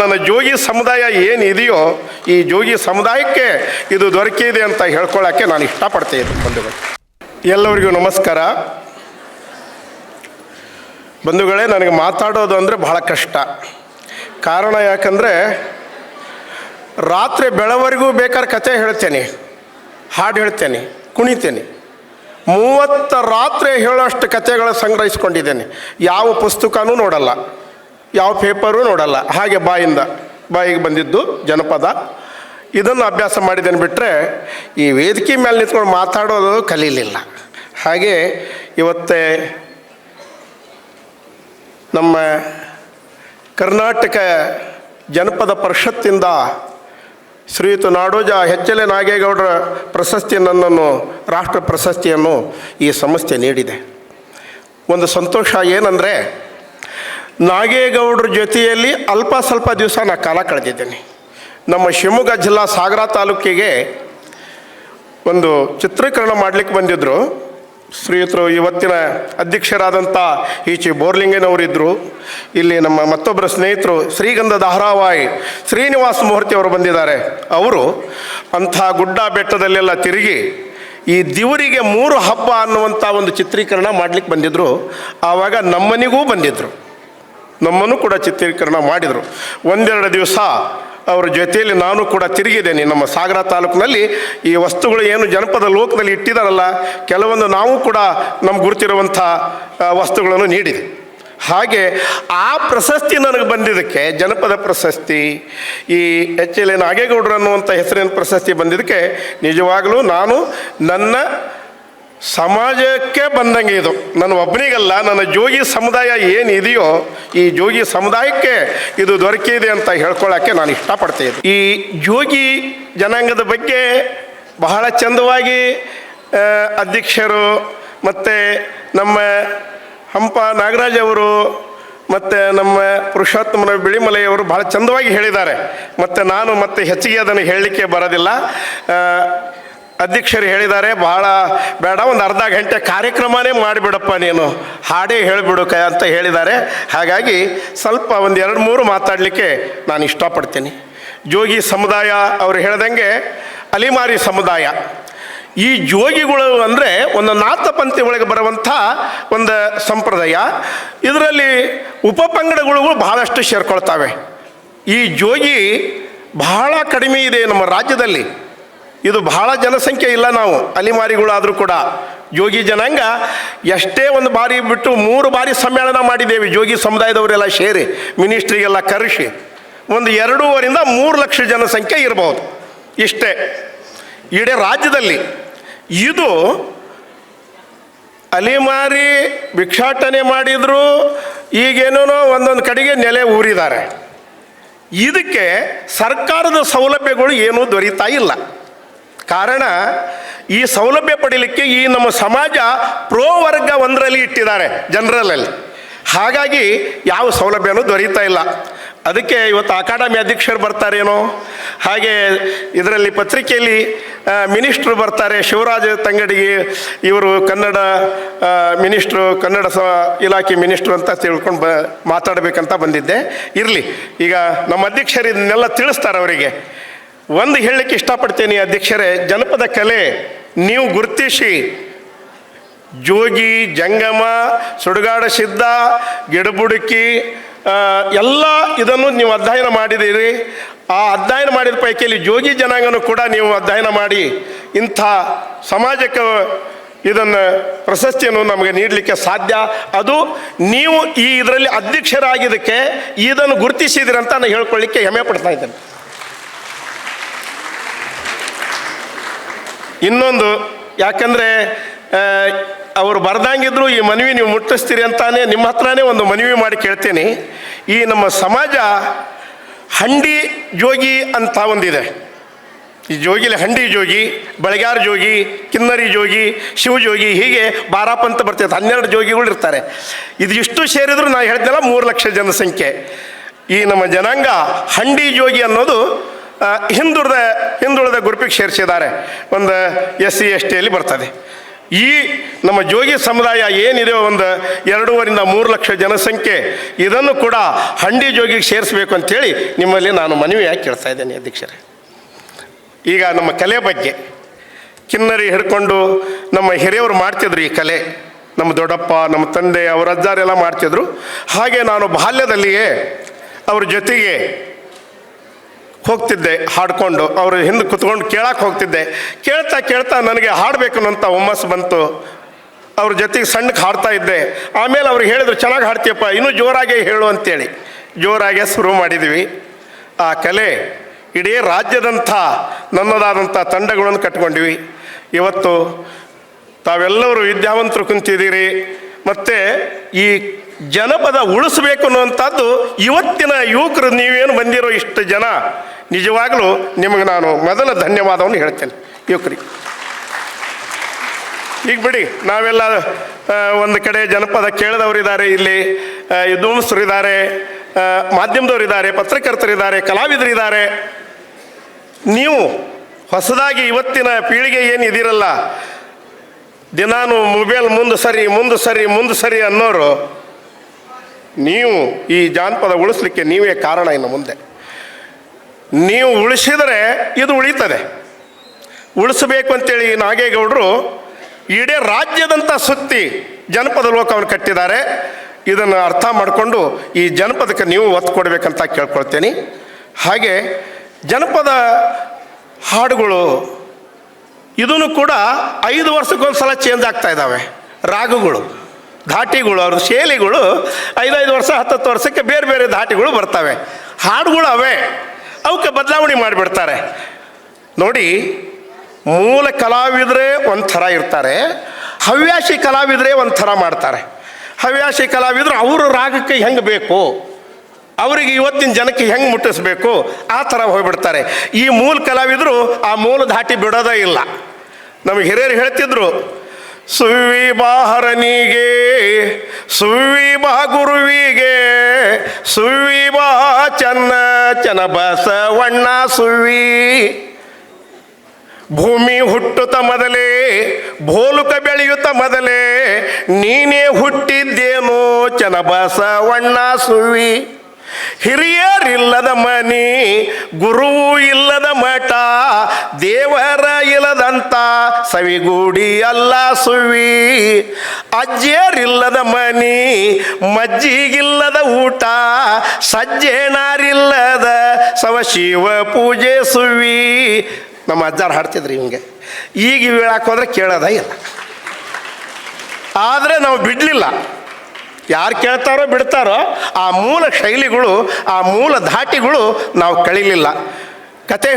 ನನ್ನ ಜೋಗಿ ಸಮುದಾಯ ಏನಿದೆಯೋ ಈ ಜೋಗಿ ಸಮುದಾಯಕ್ಕೆ ಇದು ದೊರಕಿದೆ ಅಂತ ಹೇಳ್ಕೊಳ್ಳೋಕ್ಕೆ ನಾನು ಇಷ್ಟಪಡ್ತೇನೆ ಬಂಧುಗಳು. ಎಲ್ಲರಿಗೂ ನಮಸ್ಕಾರ. ಬಂಧುಗಳೇ, ನನಗೆ ಮಾತಾಡೋದು ಅಂದರೆ ಬಹಳ ಕಷ್ಟ. ಕಾರಣ ಯಾಕಂದರೆ ರಾತ್ರಿ ಬೆಳವರೆಗೂ ಬೇಕಾದ್ರೆ ಕತೆ ಹೇಳ್ತೇನೆ, ಹಾಡು ಹೇಳ್ತೇನೆ, ಕುಣಿತೇನೆ. ಮೂವತ್ತು ರಾತ್ರಿ ಹೇಳೋಷ್ಟು ಕಥೆಗಳ ಸಂಗ್ರಹಿಸ್ಕೊಂಡಿದ್ದೇನೆ. ಯಾವ ಪುಸ್ತಕನೂ ನೋಡಲ್ಲ. ಯಾವ ಪೇಪರೂ ನೋಡಲ್ಲ. ಹಾಗೆ ಬಾಯಿಂದ, ಬಾಯಿಗೆ ಬಂದಿದ್ದು ಜನಪದ. ಇದನ್ನು ಅಭ್ಯಾಸ ಮಾಡಿದ್ದೇನೆ ಬಿಟ್ಟರೆ ಈ ವೇದಿಕೆ ಮೇಲೆ ನಿಂತ್ಕೊಂಡು ಮಾತಾಡೋದು ಕಲೀಲಿಲ್ಲ. ಹಾಗೆ ಇವತ್ತೇ ನಮ್ಮ ಕರ್ನಾಟಕ ಜನಪದ ಪರಿಷತ್ತಿಂದ ಶ್ರೀಯುತ ನಾಡೋಜ ಎಲ್ ನಾಗೇಗೌಡರ ಪ್ರಶಸ್ತಿ ನನ್ನನ್ನು, ರಾಷ್ಟ್ರ ಪ್ರಶಸ್ತಿಯನ್ನು ಈ ಸಂಸ್ಥೆ ನೀಡಿದೆ. ಒಂದು ಸಂತೋಷ ಏನಂದರೆ ನಾಗೇಗೌಡರ ಜೊತೆಯಲ್ಲಿ ಅಲ್ಪ ಸ್ವಲ್ಪ ದಿವಸ ನಾನು ಕಾಲ ಕಳೆದಿದ್ದೇನೆ. ನಮ್ಮ ಶಿವಮೊಗ್ಗ ಜಿಲ್ಲಾ ಸಾಗರ ತಾಲೂಕಿಗೆ ಒಂದು ಚಿತ್ರೀಕರಣ ಮಾಡಲಿಕ್ಕೆ ಬಂದಿದ್ದರು ಶ್ರೀಯುತರು ಇವತ್ತಿನ ಅಧ್ಯಕ್ಷರಾದಂಥ ಈಚೆ ಬೋರ್ಲಿಂಗನವರಿದ್ದರು ಇಲ್ಲಿ ನಮ್ಮ ಮತ್ತೊಬ್ಬರ ಸ್ನೇಹಿತರು ಶ್ರೀಗಂಧ ಧಾರಾವಾಹಿ ಶ್ರೀನಿವಾಸ ಮೂರ್ತಿ ಅವರು ಬಂದಿದ್ದಾರೆ. ಅವರು ಅಂಥ ಗುಡ್ಡ ಬೆಟ್ಟದಲ್ಲೆಲ್ಲ ತಿರುಗಿ ಈ ದಿವರಿಗೆ ಮೂರು ಹಬ್ಬ ಅನ್ನುವಂಥ ಒಂದು ಚಿತ್ರೀಕರಣ ಮಾಡಲಿಕ್ಕೆ ಬಂದಿದ್ದರು ಆವಾಗ ನಮ್ಮನಿಗೂ ಬಂದಿದ್ದರು ನಮ್ಮನ್ನು ಕೂಡ ಚಿತ್ರೀಕರಣ ಮಾಡಿದರು. ಒಂದೆರಡು ದಿವಸ ಅವರ ಜೊತೆಯಲ್ಲಿ ನಾನು ಕೂಡ ತಿರುಗಿದ್ದೇನೆ. ನಮ್ಮ ಸಾಗರ ತಾಲೂಕಿನಲ್ಲಿ ಈ ವಸ್ತುಗಳು ಏನು ಜನಪದ ಲೋಕದಲ್ಲಿ ಇಟ್ಟಿದ್ದಾರಲ್ಲ, ಕೆಲವೊಂದು ನಾವು ಕೂಡ ನಮ್ಮ ಗುರುತಿರುವಂಥ ವಸ್ತುಗಳನ್ನು ನೀಡಿದೆ. ಹಾಗೆ ಆ ಪ್ರಶಸ್ತಿ ನನಗೆ ಬಂದಿದ್ದಕ್ಕೆ, ಜನಪದ ಪ್ರಶಸ್ತಿ, ಈ ಎಚ್ ಎಲ್ ಎ ನಾಗೇಗೌಡರು ಅನ್ನುವಂಥ ಹೆಸರಿನ ಪ್ರಶಸ್ತಿ ಬಂದಿದ್ದಕ್ಕೆ ನಿಜವಾಗಲೂ ನಾನು ನನ್ನ ಸಮಾಜಕ್ಕೆ ಬಂದಂಗೆ ಇದು. ನನ್ನ ಒಬ್ಬನಿಗಲ್ಲ ನನ್ನ ಜೋಗಿ ಸಮುದಾಯ ಏನಿದೆಯೋ, ಈ ಜೋಗಿ ಸಮುದಾಯಕ್ಕೆ ಇದು ದೊರಕಿದೆ ಅಂತ ಹೇಳ್ಕೊಳ್ಳೋಕ್ಕೆ ನಾನು ಇಷ್ಟಪಡ್ತೇನೆ ಈ ಜೋಗಿ ಜನಾಂಗದ ಬಗ್ಗೆ ಬಹಳ ಚಂದವಾಗಿ ಅಧ್ಯಕ್ಷರು ಮತ್ತು ನಮ್ಮ ಹಂಪ ನಾಗರಾಜ್ ಅವರು ಮತ್ತು ನಮ್ಮ ಪುರುಷೋತ್ತಮನ ಬಿಳಿಮಲೆಯವರು ಬಹಳ ಚಂದವಾಗಿ ಹೇಳಿದ್ದಾರೆ. ಮತ್ತು ನಾನು ಮತ್ತೆ ಹೆಚ್ಚಿಗೆ ಅದನ್ನು ಹೇಳಲಿಕ್ಕೆ ಬರೋದಿಲ್ಲ. ಅಧ್ಯಕ್ಷರು ಹೇಳಿದ್ದಾರೆ, ಬಹಳ ಬೇಡ, ಒಂದು ಅರ್ಧ ಗಂಟೆ ಕಾರ್ಯಕ್ರಮನೇ ಮಾಡಿಬಿಡಪ್ಪ ನೀನು. ಹಾಡೇ ಹೇಳಿಬಿಡು ಕ ಅಂತ ಹೇಳಿದ್ದಾರೆ. ಹಾಗಾಗಿ ಸ್ವಲ್ಪ ಒಂದು ಎರಡು ಮೂರು ಮಾತಾಡಲಿಕ್ಕೆ ನಾನು ಇಷ್ಟಪಡ್ತೀನಿ. ಜೋಗಿ ಸಮುದಾಯ ಅವರು ಹೇಳ್ದಂಗೆ ಅಲಿಮಾರಿ ಸಮುದಾಯ. ಈ ಜೋಗಿಗಳು ಅಂದರೆ ಒಂದು ನಾಥಪಂಥಿ ಒಳಗೆ ಬರುವಂಥ ಒಂದು ಸಂಪ್ರದಾಯ. ಇದರಲ್ಲಿ ಉಪಪಂಗಡಗಳು ಬಹಳಷ್ಟು ಸೇರ್ಕೊಳ್ತಾವೆ. ಈ ಜೋಗಿ ಬಹಳ ಕಡಿಮೆ ಇದೆ ನಮ್ಮ ರಾಜ್ಯದಲ್ಲಿ. ಇದು ಬಹಳ ಜನಸಂಖ್ಯೆ ಇಲ್ಲ ನಾವು, ಅಲಿಮಾರಿಗಳಾದರೂ ಕೂಡ. ಯೋಗಿ ಜನಾಂಗ ಎಷ್ಟೇ ಒಂದು ಬಾರಿ ಬಿಟ್ಟು ಮೂರು ಬಾರಿ ಸಮ್ಮೇಳನ ಮಾಡಿದ್ದೇವೆ, ಯೋಗಿ ಸಮುದಾಯದವರೆಲ್ಲ ಸೇರಿ, ಮಿನಿಸ್ಟ್ರಿಗೆಲ್ಲ ಕರೆಸಿ. ಒಂದು ಎರಡೂವರಿಂದ ಮೂರು ಲಕ್ಷ ಜನಸಂಖ್ಯೆ ಇರಬಹುದು ಇಷ್ಟೇ. ಇಡೀ ರಾಜ್ಯದಲ್ಲಿ ಇದು ಅಲಿಮಾರಿ ಭಿಕ್ಷಾಟನೆ ಮಾಡಿದ್ರು ಈಗೇನೋ ಒಂದೊಂದು ಕಡೆಗೆ ನೆಲೆ ಊರಿದ್ದಾರೆ. ಇದಕ್ಕೆ ಸರ್ಕಾರದ ಸೌಲಭ್ಯಗಳು ಏನೂ ದೊರೀತಾ ಇಲ್ಲ. ಕಾರಣ ಈ ಸೌಲಭ್ಯ ಪಡೀಲಿಕ್ಕೆ ಈ ನಮ್ಮ ಸಮಾಜ ಪ್ರೋ ವರ್ಗ ಒಂದರಲ್ಲಿ ಇಟ್ಟಿದ್ದಾರೆ ಜನರಲಲ್ಲಿ. ಹಾಗಾಗಿ ಯಾವ ಸೌಲಭ್ಯನೂ ದೊರೀತಾ ಇಲ್ಲ. ಅದಕ್ಕೆ ಇವತ್ತು ಅಕಾಡೆಮಿ ಅಧ್ಯಕ್ಷರು ಬರ್ತಾರೇನೋ, ಹಾಗೆ ಇದರಲ್ಲಿ ಪತ್ರಿಕೆಯಲ್ಲಿ ಮಿನಿಸ್ಟ್ರು ಬರ್ತಾರೆ, ಶಿವರಾಜ ತಂಗಡಿಗೆ ಇವರು ಕನ್ನಡ ಮಿನಿಸ್ಟ್ರು, ಕನ್ನಡ ಸ, ಇಲಾಖೆ ಮಿನಿಸ್ಟ್ರು ಅಂತ ತಿಳ್ಕೊಂಡು ಬ, ಮಾತಾಡಬೇಕಂತ ಬಂದಿದ್ದೆ. ಇರಲಿ, ಈಗ ನಮ್ಮ ಅಧ್ಯಕ್ಷರು ಇದನ್ನೆಲ್ಲ ತಿಳಿಸ್ತಾರೆ ಅವರಿಗೆ. ಒಂದು ಹೇಳಲಿಕ್ಕೆ ಇಷ್ಟಪಡ್ತೇನೆ ಅಧ್ಯಕ್ಷರೇ, ಜನಪದ ಕಲೆ ನೀವು ಗುರುತಿಸಿ. ಜೋಗಿ, ಜಂಗಮ, ಸುಡುಗಾಡ ಸಿದ್ಧ, ಗಿಡಬುಡುಕಿ ಎಲ್ಲ ಇದನ್ನು ನೀವು ಅಧ್ಯಯನ ಮಾಡಿದ್ದೀರಿ. ಆ ಅಧ್ಯಯನ ಮಾಡಿದ ಪೈಕಿಯಲ್ಲಿ ಜೋಗಿ ಜನಾಂಗನೂ ಕೂಡ ನೀವು ಅಧ್ಯಯನ ಮಾಡಿ. ಇಂಥ ಸಮಾಜಕ್ಕೆ ಇದನ್ನು ಪ್ರಶಸ್ತಿಯನ್ನು ನಮಗೆ ನೀಡಲಿಕ್ಕೆ ಸಾಧ್ಯ. ಅದು ನೀವು ಈ ಇದರಲ್ಲಿ ಅಧ್ಯಕ್ಷರಾಗಿದ್ದಕ್ಕೆ ಇದನ್ನು ಗುರುತಿಸಿದಿರಂತ ನಾನು ಹೇಳ್ಕೊಳ್ಳಿಕ್ಕೆ ಹೆಮ್ಮೆ ಪಡ್ತಾ ಇದ್ದೇನೆ. ಇನ್ನೊಂದು, ಯಾಕಂದರೆ ಅವರು ಬರ್ದಂಗಿದ್ರು ಈ ಮನವಿ ನೀವು ಮುಟ್ಟಿಸ್ತೀರಿ ಅಂತಾನೆ ನಿಮ್ಮ ಹತ್ರನೇ ಒಂದು ಮನವಿ ಮಾಡಿ ಕೇಳ್ತೀನಿ. ಈ ನಮ್ಮ ಸಮಾಜ ಹಂಡಿ ಜೋಗಿ ಅಂತ ಒಂದಿದೆ. ಈ ಜೋಗಿಲಿ ಹಂಡಿ ಜೋಗಿ, ಬೆಳಗಾರ ಜೋಗಿ, ಕಿನ್ನರಿ ಜೋಗಿ ಶಿವಜೋಗಿ ಹೀಗೆ ಬಾರಾಪ ಅಂತ ಬರ್ತೈತೆ. ಹನ್ನೆರಡು ಜೋಗಿಗಳು ಇರ್ತಾರೆ. ಇದು ಇಷ್ಟು ಸೇರಿದ್ರು ನಾನು ಹೇಳ್ತೇನೆ ಮೂರು ಲಕ್ಷ ಜನಸಂಖ್ಯೆ. ಈ ನಮ್ಮ ಜನಾಂಗ ಹಂಡಿ ಜೋಗಿ ಅನ್ನೋದು ಹಿಂದುಳಿದ ಹಿಂದುಳಿದ ಗುರುಪಿಗೆ ಸೇರಿಸಿದ್ದಾರೆ. ಒಂದು ಎಸ್ ಸಿ ಎಸ್ ಟಿಯಲ್ಲಿ ಬರ್ತದೆ. ಈ ನಮ್ಮ ಜೋಗಿ ಸಮುದಾಯ ಏನಿದೆ, ಒಂದು ಎರಡೂವರಿಂದ ಮೂರು ಲಕ್ಷ ಜನಸಂಖ್ಯೆ, ಇದನ್ನು ಕೂಡ ಹಂಡಿ ಜೋಗಿಗೆ ಸೇರಿಸಬೇಕು ಅಂತೇಳಿ ನಿಮ್ಮಲ್ಲಿ ನಾನು ಮನವಿಯಾಗಿ ಕೇಳ್ತಾ ಇದ್ದೇನೆ, ಅಧ್ಯಕ್ಷರೇ. ಈಗ ನಮ್ಮ ಕಲೆ ಬಗ್ಗೆ. ಕಿನ್ನರಿ ಹಿಡ್ಕೊಂಡು ನಮ್ಮ ಹಿರಿಯವರು ಮಾಡ್ತಿದ್ರು ಈ ಕಲೆ. ನಮ್ಮ ದೊಡ್ಡಪ್ಪ, ನಮ್ಮ ತಂದೆ, ಅವರ ಅಜ್ಜಾರೆಲ್ಲ ಮಾಡ್ತಿದ್ರು. ಹಾಗೆ ನಾನು ಬಾಲ್ಯದಲ್ಲಿಯೇ ಅವ್ರ ಜೊತೆಗೆ ಹೋಗ್ತಿದ್ದೆ, ಹಾಡ್ಕೊಂಡು. ಅವರು ಹಿಂದೆ ಕುತ್ಕೊಂಡು ಕೇಳಕ್ಕೆ ಹೋಗ್ತಿದ್ದೆ. ಕೇಳ್ತಾ ಕೇಳ್ತಾ ನನಗೆ ಹಾಡಬೇಕು ಅನ್ನೋಂಥ ಹುಮ್ಮಸ್ಸು ಬಂತು. ಅವ್ರ ಜೊತೆಗೆ ಸಣ್ಣಕ್ಕೆ ಹಾಡ್ತಾ ಇದ್ದೆ. ಆಮೇಲೆ ಅವ್ರು ಹೇಳಿದ್ರು, ಚೆನ್ನಾಗಿ ಹಾಡ್ತೀಯಪ್ಪ, ಇನ್ನೂ ಜೋರಾಗೆ ಹೇಳು ಅಂತೇಳಿ. ಜೋರಾಗೆ ಶುರು ಮಾಡಿದ್ವಿ. ಆ ಕಲೆ ಇಡೀ ರಾಜ್ಯದಂಥ ನನ್ನದಾದಂಥ ತಂಡಗಳನ್ನು ಕಟ್ಕೊಂಡ್ವಿ. ಇವತ್ತು ತಾವೆಲ್ಲರೂ ವಿದ್ಯಾವಂತರು ಕುಂತಿದ್ದೀರಿ. ಮತ್ತು ಈ ಜನಪದ ಉಳಿಸ್ಬೇಕು ಅನ್ನುವಂಥದ್ದು ಇವತ್ತಿನ ಯುವಕರು ನೀವೇನು ಬಂದಿರೋ ಇಷ್ಟು ಜನ, ನಿಜವಾಗಲೂ ನಿಮಗೆ ನಾನು ಮೊದಲ ಧನ್ಯವಾದವನ್ನು ಹೇಳ್ತೇನೆ. ಯುವಕರಿಗೆ ಈಗ ಬಿಡಿ, ನಾವೆಲ್ಲ ಒಂದು ಕಡೆ ಜನಪದ ಕೇಳಿದವರಿದ್ದಾರೆ ಇಲ್ಲಿ ವಿದ್ವಾಂಸರಿದ್ದಾರೆ ಮಾಧ್ಯಮದವರಿದ್ದಾರೆ, ಪತ್ರಕರ್ತರಿದ್ದಾರೆ, ಕಲಾವಿದರಿದ್ದಾರೆ. ನೀವು ಹೊಸದಾಗಿ ಇವತ್ತಿನ ಪೀಳಿಗೆ ಏನು ಇದಿರಲ್ಲ ದಿನಾನು ಮೊಬೈಲ್ ಮುಂದೆ ಸರಿ ಮುಂದೆ ಸರಿ ಮುಂದೆ ಸರಿ ಅನ್ನೋರು ನೀವು ಈ ಜಾನಪದ ಉಳಿಸ್ಲಿಕ್ಕೆ ನೀವೇ ಕಾರಣ ಇನ್ನು ಮುಂದೆ. ನೀವು ಉಳಿಸಿದರೆ ಇದು ಉಳಿತದೆ. ಉಳಿಸಬೇಕು ಅಂತೇಳಿ ನಾಗೇಗೌಡರು ಇಡೀ ರಾಜ್ಯದಂಥ ಸುತ್ತಿ ಜನಪದ ಲೋಕವನ್ನು ಕಟ್ಟಿದ್ದಾರೆ. ಇದನ್ನು ಅರ್ಥ ಮಾಡಿಕೊಂಡು ಈ ಜನಪದಕ್ಕೆ ನೀವು ಒತ್ತು ಕೊಡಬೇಕಂತ ಕೇಳ್ಕೊಳ್ತೇನೆ. ಹಾಗೆ ಜನಪದ ಹಾಡುಗಳು ಇದನ್ನು ಕೂಡ ಐದು ವರ್ಷಕ್ಕೊಂದ್ಸಲ ಚೇಂಜ್ ಆಗ್ತಾ ಇದ್ದಾವೆ ರಾಗಗಳು ಧಾಟಿಗಳು ಅವ್ರ ಶೈಲಿಗಳು ಐದೈದು ವರ್ಷ, ಹತ್ತತ್ತು ವರ್ಷಕ್ಕೆ ಬೇರೆ ಬೇರೆ ಧಾಟಿಗಳು ಬರ್ತವೆ. ಹಾಡುಗಳು ಅವೇ. ಅವಕ್ಕೆ ಬದಲಾವಣೆ ಮಾಡಿಬಿಡ್ತಾರೆ. ನೋಡಿ, ಮೂಲ ಕಲಾವಿದರೇ ಒಂಥರ ಇರ್ತಾರೆ, ಹವ್ಯಾಸಿ ಕಲಾವಿದರೇ ಒಂಥರ ಮಾಡ್ತಾರೆ. ಹವ್ಯಾಸಿ ಕಲಾವಿದರು ಅವರು ರಾಗಕ್ಕೆ ಹೆಂಗೆ ಬೇಕು? ಅವರಿಗೆ ಇವತ್ತಿನ ಜನಕ್ಕೆ ಹೆಂಗೆ ಮುಟ್ಟಿಸ್ಬೇಕು? ಆ ಥರ ಹೋಗ್ಬಿಡ್ತಾರೆ. ಈ ಮೂಲ ಕಲಾವಿದರು ಆ ಮೂಲ ಧಾಟಿ ಬಿಡೋದೇ ಇಲ್ಲ. ನಮಗೆ ಹಿರಿಯರು ಹೇಳ್ತಿದ್ರು ಸುವಿ ಬಾಹರನಿಗೆ ಸುವಿ ಬಾ ಗುರುವಿಗೆ ಸುವಿ ಬಾ ಚನ್ನ ಚನ ಬಸವಣ್ಣ ಸುವಿ ಭೂಮಿ ಹುಟ್ಟುತ್ತ ಮೊದಲೇ, ಭೋಲುಕ ಬೆಳೆಯುತ್ತ ಮೊದಲೇ, ನೀನೇ ಹುಟ್ಟಿದ್ದೇನೋ ಚನಬಸವಣ್ಣ ಸುವಿ ಹಿರಿಯರಿಲ್ಲದ ಮನಿ, ಗುರುವು ಇಲ್ಲದ ಮಠ, ದೇವರ ಇಲ್ಲದಂತ ಸವಿಗೂಡಿ ಅಲ್ಲ ಸುವಿ ಅಜ್ಜಿಯರಿಲ್ಲದ ಮನಿ, ಮಜ್ಜಿಗಿಲ್ಲದ ಊಟ, ಸಜ್ಜೇನಾರಿಲ್ಲದ ಸವಶಿವ ಪೂಜೆ ಸುವಿ ನಮ್ಮ ಅಜ್ಜಾರು ಹಾಡ್ತಿದ್ರಿ ಹಿಂಗೆ ಈಗ ಹೇಳಕ್ಕೆ ಹೋದ್ರೆ ಕೇಳೋದ ಇಲ್ಲ. ಆದರೆ ನಾವು ಬಿಡಲಿಲ್ಲ. ಯಾರು ಕೇಳ್ತಾರೋ ಬಿಡ್ತಾರೋ ಆ ಮೂಲ ಶೈಲಿಗಳು, ಆ ಮೂಲ ಧಾಟಿಗಳು ನಾವು ಕಳೀಲಿಲ್ಲ.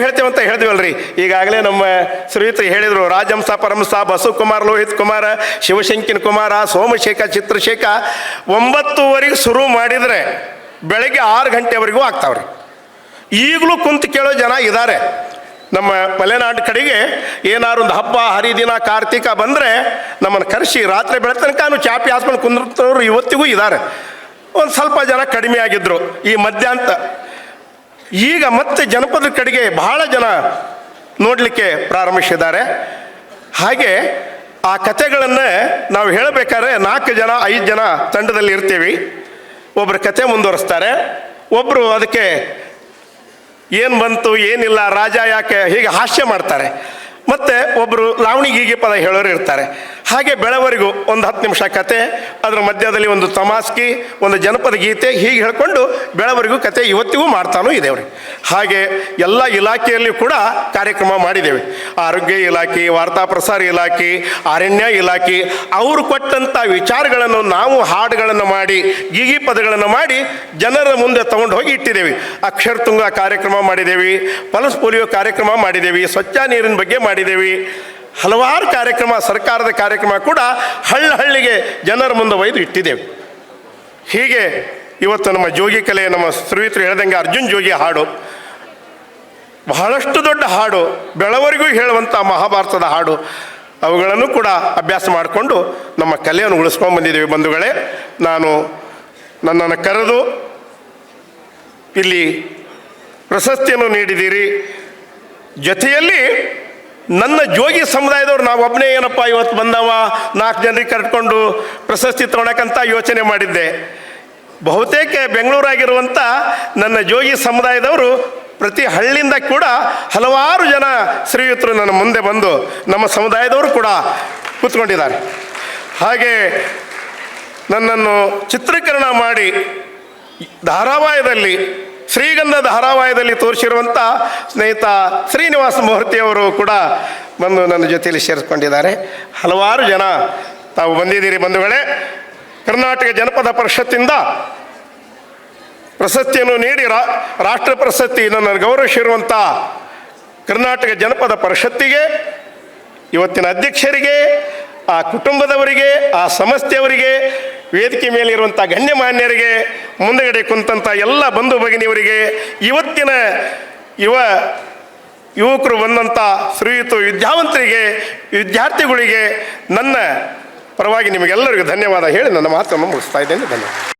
ಹೇಳ್ತೇವೆ ಅಂತ ಹೇಳಿದ್ವಲ್ರಿ ಈಗಾಗಲೇ ನಮ್ಮ ಶ್ರೀಯುತರು ಹೇಳಿದರು ರಾಜಂಸ ಪರಮಸ ಬಸುಕುಮಾರ್ ಲೋಹಿತ್ ಕುಮಾರ, ಶಿವಶಂಕಿನ ಕುಮಾರ ಸೋಮಶೇಖ ಚಿತ್ರಶೇಖ ಒಂಬತ್ತುವರೆಗೆ ಶುರು ಮಾಡಿದರೆ ಬೆಳಗ್ಗೆ ಆರು ಗಂಟೆವರೆಗೂ ಆಗ್ತಾವ್ರಿ. ಈಗಲೂ ಕುಂತು ಕೇಳೋ ಜನ ಇದ್ದಾರೆ ನಮ್ಮ ಮಲೆನಾಡು ಕಡೆಗೆ ಏನಾರು ಒಂದು ಹಬ್ಬ, ಹರಿದಿನ, ಕಾರ್ತಿಕ ಬಂದರೆ ನಮ್ಮನ್ನು ಕರೆಸಿ ರಾತ್ರಿ ಬೆಳತನಕ ಚಾಪಿ ಹಾಸ್ಕೊಂಡು ಕುಂದ್ರವರು ಇವತ್ತಿಗೂ ಇದ್ದಾರೆ ಒಂದು ಸ್ವಲ್ಪ ಜನ ಕಡಿಮೆ ಆಗಿದ್ರು ಈ ಮಧ್ಯಾಂತ. ಈಗ ಮತ್ತೆ ಜನಪದ ಕಡೆಗೆ ಬಹಳ ಜನ ನೋಡಲಿಕ್ಕೆ ಪ್ರಾರಂಭಿಸಿದ್ದಾರೆ. ಹಾಗೆ ಆ ಕಥೆಗಳನ್ನು ನಾವು ಹೇಳಬೇಕಾದ್ರೆ ನಾಲ್ಕು ಜನ, ಐದು ಜನ ತಂಡದಲ್ಲಿ ಇರ್ತೀವಿ. ಒಬ್ಬರು ಕತೆ ಮುಂದುವರಿಸ್ತಾರೆ ಒಬ್ಬರು ಅದಕ್ಕೆ ಏನು ಬಂತು ಏನಿಲ್ಲ ರಾಜ ಯಾಕೆ ಹೀಗೆ ಹಾಸ್ಯ ಮಾಡ್ತಾರೆ. ಮತ್ತು ಒಬ್ಬರು ಲಾವಣಿ ಗೀಗೆ ಪದ ಹೇಳೋರು ಇರ್ತಾರೆ. ಹಾಗೆ ಬೆಳವರೆಗೂ ಒಂದು ಹತ್ತು ನಿಮಿಷ ಕತೆ, ಅದರ ಮಧ್ಯದಲ್ಲಿ ಒಂದು ತಮಾಸ್ಕಿ, ಒಂದು ಜನಪದ ಗೀತೆ ಹೀಗೆ ಹೇಳ್ಕೊಂಡು ಬೆಳವರೆಗೂ ಕತೆ ಇವತ್ತಿಗೂ ಮಾಡ್ತಾನೂ ಇದೇವ್ರಿ. ಹಾಗೆ ಎಲ್ಲ ಇಲಾಖೆಯಲ್ಲಿ ಕೂಡ ಕಾರ್ಯಕ್ರಮ ಮಾಡಿದ್ದೇವೆ. ಆರೋಗ್ಯ ಇಲಾಖೆ, ವಾರ್ತಾ ಪ್ರಸಾರ ಇಲಾಖೆ, ಅರಣ್ಯ ಇಲಾಖೆ, ಅವರು ಕೊಟ್ಟಂಥ ವಿಚಾರಗಳನ್ನು ನಾವು ಹಾಡುಗಳನ್ನು ಮಾಡಿ, ಗೀಗಿ ಪದಗಳನ್ನು ಮಾಡಿ ಜನರ ಮುಂದೆ ತಗೊಂಡು ಹೋಗಿ ಇಟ್ಟಿದ್ದೇವೆ. ಅಕ್ಷರ ತುಂಗ ಕಾರ್ಯಕ್ರಮ ಮಾಡಿದ್ದೇವೆ, ಪಲಸ್ ಪೋಲಿಯೋ ಕಾರ್ಯಕ್ರಮ ಮಾಡಿದ್ದೇವೆ, ಸ್ವಚ್ಛ ನೀರಿನ ಬಗ್ಗೆ ಮಾಡಿದ್ದೇವೆ ಹಲವಾರು ಕಾರ್ಯಕ್ರಮ, ಸರ್ಕಾರದ ಕಾರ್ಯಕ್ರಮ ಕೂಡ ಹಳ್ಳ ಹಳ್ಳಿಗೆ ಜನರ ಮುಂದೆ ಒಯ್ದು ಇಟ್ಟಿದ್ದೇವೆ ಹೀಗೆ ಇವತ್ತು ನಮ್ಮ ಜೋಗಿ ಕಲೆ ನಮ್ಮ ಸ್ತ್ರೀತ್ರ ಹೇಳ್ದಂಗೆ ಅರ್ಜುನ್ ಜೋಗಿ ಹಾಡು. ಬಹಳಷ್ಟು ದೊಡ್ಡ ಹಾಡು, ಬೆಳವರಿಗೂ ಹೇಳುವಂಥ ಮಹಾಭಾರತದ ಹಾಡು. ಅವುಗಳನ್ನು ಕೂಡ ಅಭ್ಯಾಸ ಮಾಡಿಕೊಂಡು ನಮ್ಮ ಕಲೆಯನ್ನು ಉಳಿಸ್ಕೊಂಡು ಬಂದಿದ್ದೇವೆ ಬಂಧುಗಳೇ. ನಾನು ನನ್ನನ್ನು ಕರೆದು ಇಲ್ಲಿ ಪ್ರಶಸ್ತಿಯನ್ನು ನೀಡಿದ್ದೀರಿ. ಜೊತೆಯಲ್ಲಿ ನನ್ನ ಜೋಗಿ ಸಮುದಾಯದವ್ರು ನಾವು ಒಬ್ಬನೇ ಏನಪ್ಪ ಇವತ್ತು ಬಂದವ, ನಾಲ್ಕು ಜನರಿಗೆ ಕರ್ಕೊಂಡು ಪ್ರಶಸ್ತಿ ತೊಗೊಳಕಂತ ಯೋಚನೆ ಮಾಡಿದ್ದೆ. ಬಹುತೇಕ ಬೆಂಗಳೂರಾಗಿರುವಂಥ ನನ್ನ ಜೋಗಿ ಸಮುದಾಯದವರು ಪ್ರತಿ ಹಳ್ಳಿಯಿಂದ ಕೂಡ ಹಲವಾರು ಜನ ಶ್ರೀಯುತರು ನನ್ನ ಮುಂದೆ ಬಂದು ನಮ್ಮ ಸಮುದಾಯದವರು ಕೂಡ ಕೂತ್ಕೊಂಡಿದ್ದಾರೆ. ಹಾಗೆ ನನ್ನನ್ನು ಚಿತ್ರೀಕರಣ ಮಾಡಿ ಧಾರಾವಾಹಿಯಲ್ಲಿ ಶ್ರೀಗಂಧ ಧಾರಾವಾಹಿಯಲ್ಲಿ ತೋರಿಸಿರುವಂಥ ಸ್ನೇಹಿತ ಶ್ರೀನಿವಾಸ ಮೂರ್ತಿಯವರು ಕೂಡ ಬಂದು ನನ್ನ ಜೊತೆಯಲ್ಲಿ ಸೇರಿಸ್ಕೊಂಡಿದ್ದಾರೆ. ಹಲವಾರು ಜನ ತಾವು ಬಂದಿದ್ದೀರಿ ಬಂಧುಗಳೇ. ಕರ್ನಾಟಕ ಜನಪದ ಪರಿಷತ್ತಿಂದ ಪ್ರಶಸ್ತಿಯನ್ನು ನೀಡಿ ರಾಷ್ಟ್ರ ಪ್ರಶಸ್ತಿ ನನ್ನನ್ನು ಗೌರವಿಸಿರುವಂಥ ಕರ್ನಾಟಕ ಜನಪದ ಪರಿಷತ್ತಿಗೆ, ಇವತ್ತಿನ ಅಧ್ಯಕ್ಷರಿಗೆ, ಆ ಕುಟುಂಬದವರಿಗೆ, ಆ ಸಂಸ್ಥೆಯವರಿಗೆ ವೇದಿಕೆ ಮೇಲಿರುವಂಥ ಗಣ್ಯಮಾನ್ಯರಿಗೆ, ಮುಂದಗಡೆ ಕುಂತಂಥ ಎಲ್ಲ ಬಂಧು ಭಗಿನಿಯವರಿಗೆ, ಇವತ್ತಿನ ಯುವ ಯುವಕರು ಬಂದಂಥ ಶ್ರೀಯುತ ವಿದ್ಯಾವಂತರಿಗೆ, ವಿದ್ಯಾರ್ಥಿಗಳಿಗೆ ನನ್ನ ಪರವಾಗಿ ನಿಮಗೆಲ್ಲರಿಗೂ ಧನ್ಯವಾದ ಹೇಳಿ ನನ್ನ ಮಾತನ್ನು ಮುಗಿಸ್ತಾ ಇದ್ದೇನೆ. ಧನ್ಯವಾದ.